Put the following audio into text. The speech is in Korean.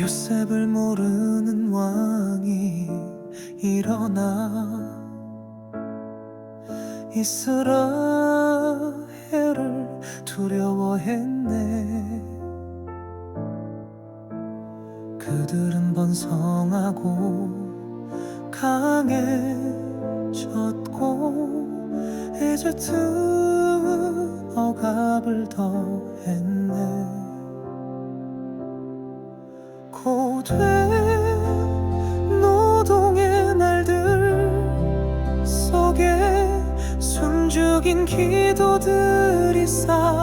요셉을 모르는 왕이 일어나 이스라엘을 두려워했네. 그들은 번성하고 강해졌고 에집트는 억압을 더했네 고된 노동의 날들 속에 숨죽인 기도들이 쌓이고